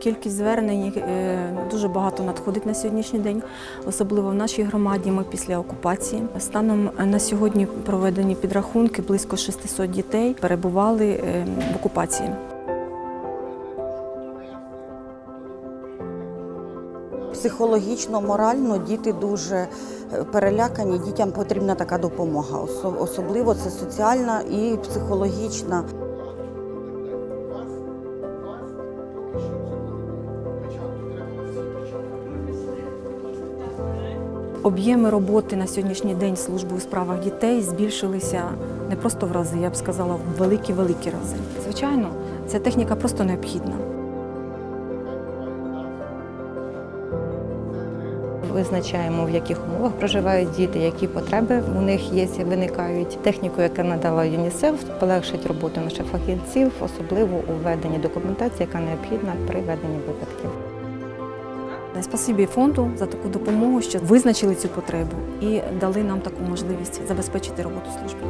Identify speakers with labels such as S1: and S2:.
S1: Кількість звернень е, дуже багато надходить на сьогоднішній день, особливо в нашій громаді. Ми після окупації. Станом на сьогодні проведені підрахунки близько 600 дітей перебували е, в окупації.
S2: Психологічно, морально діти дуже е, перелякані. Дітям потрібна така допомога. Особливо це соціальна і психологічна.
S1: Об'єми роботи на сьогоднішній день служби у справах дітей збільшилися не просто в рази, я б сказала, в великі-великі рази. Звичайно, ця техніка просто необхідна.
S3: Визначаємо, в яких умовах проживають діти, які потреби у них є, виникають. Техніку, яка надала ЮНІСЕФ, полегшить роботу наших фахівців, особливо у веденні документації, яка необхідна при веденні випадків.
S1: Спасибі фонду за таку допомогу, що визначили цю потребу і дали нам таку можливість забезпечити роботу служби.